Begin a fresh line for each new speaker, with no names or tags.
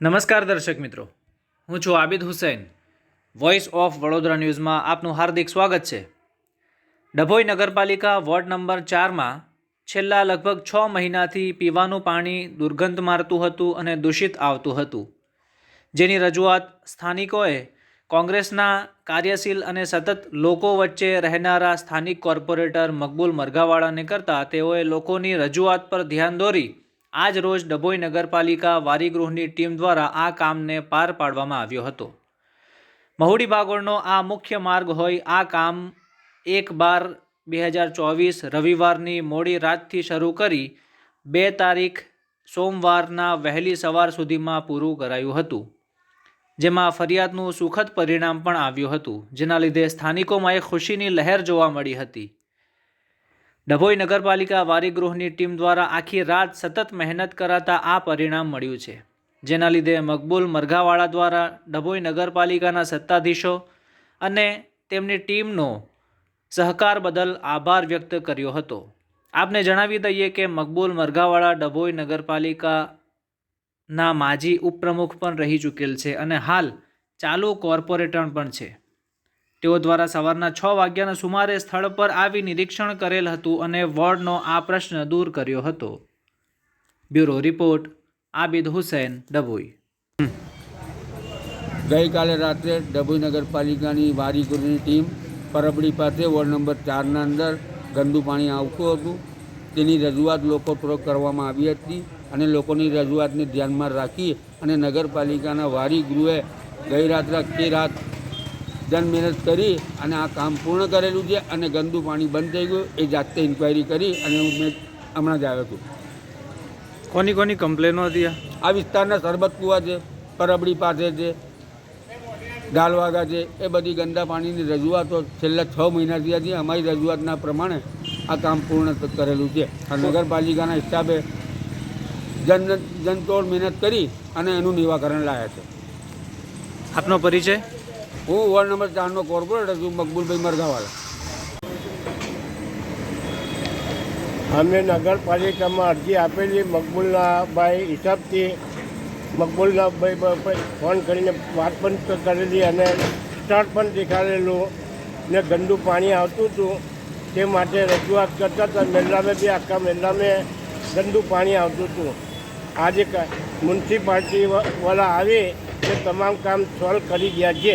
નમસ્કાર દર્શક મિત્રો. હું છું આબિદ હુસૈન. વોઇસ ઓફ વડોદરા ન્યૂઝમાં આપનું હાર્દિક સ્વાગત છે. ડભોઈ નગરપાલિકા વોર્ડ નંબર ચારમાં છેલ્લા લગભગ છ મહિનાથી પીવાનું પાણી દુર્ગંધ મારતું હતું અને દૂષિત આવતું હતું. જેની રજૂઆત સ્થાનિકોએ કોંગ્રેસના કાર્યશીલ અને સતત લોકો વચ્ચે રહેનારા સ્થાનિક કોર્પોરેટર મકબૂલ મરઘાવાળાને કરતાં તેઓએ લોકોની રજૂઆત પર ધ્યાન દોરી આજ રોજ ડભોઈ નગરપાલિકા વારીગૃહની ટીમ દ્વારા આ કામને પાર પાડવામાં આવ્યો હતો. મહુડી ભાગોળનો આ મુખ્ય માર્ગ હોય આ કામ એક બાર બે હજાર ચોવીસ રવિવારની મોડી રાતથી શરૂ કરી બે તારીખ સોમવારના વહેલી સવાર સુધીમાં પૂરું કરાયું હતું. જેમાં ફરિયાદનું સુખદ પરિણામ પણ આવ્યું હતું, જેના લીધે સ્થાનિકોમાં એક ખુશીની લહેર જોવા મળી હતી. ડભોઈ નગરપાલિકા વારીગૃહની ટીમ દ્વારા આખી રાત સતત મહેનત કરાતા આ પરિણામ મળ્યું છે. જેના લીધે મકબૂલ મરઘાવાળા દ્વારા ડભોઈ નગરપાલિકાના સત્તાધીશો અને તેમની ટીમનો સહકાર બદલ આભાર વ્યક્ત કર્યો હતો. આપને જણાવી દઈએ કે મકબૂલ મરઘાવાળા ડભોઈ નગરપાલિકાના માજી ઉપપ્રમુખ પણ રહી ચૂકેલ છે અને હાલ ચાલુ કોર્પોરેટર પણ છે. તેઓ દ્વારા સવારના છ વાગ્યાના સુમારે સ્થળ પર આવી નિરીક્ષણ કરેલ હતું અને વોર્ડનો આ પ્રશ્ન દૂર કર્યો હતો. Bureau report, Abid Hussain, Dabhoi.
ગઈકાલે રાત્રે ડભોઈ નગરપાલિકાની વારીગુરની ટીમ પરબડી પાસે વોર્ડ નંબર ચારના અંદર ગંદુ પાણી આવતું હતું. તેની રજૂઆત લોકો પૂરો કરવામાં આવી હતી અને લોકોની રજૂઆતને ધ્યાનમાં રાખી અને નગરપાલિકાના વારીગૃહે ગઈ રાત્રે આખી રાત જન મહેનત કરી અને આ કામ પૂર્ણ કરેલું છે અને ગંદુ પાણી બંધ થઈ ગયું એ જાતે ઇન્ક્વાયરી કરી અને હું મેં હમણાં જ આવ્યો છું.
કોની કોની કમ્પ્લેનો હતી
આ? વિસ્તારના સરબત કુવા છે પરબડી પાસે છે ગાલવાગા છે એ બધી ગંદા પાણીની રજૂઆતો છેલ્લા છ મહિનાથી હતી અમારી રજૂઆતના પ્રમાણે આ કામ પૂર્ણ કરેલું છે. આ નગરપાલિકાના હિસાબે જન જનતોડ મહેનત કરી અને એનું નિવાકરણ લાયા છે.
આપનો પરિચય?
હું વોર્ડ નંબર ચારનો કોર્પોરેટર છું મકબૂલભાઈ મરઘાવાલા
અમે નગરપાલિકામાં અરજી આપેલી મકબૂલના હિસાબથી મકબૂલના ભાઈ બ- ભાઈ ફોન કરીને વાત પણ કરેલી અને સ્ટાર્ટ પણ દેખાડેલું ને ગંદુ પાણી આવતું હતું. તે માટે રજૂઆત કરતા હતા. મેલ્લામે બી આખા મેલ્લામે ગંદુ પાણી આવતું હતું. આજે મ્યુનિસિપાલિટી આવી તે તમામ કામ સોલ્વ કરી ગયા છે.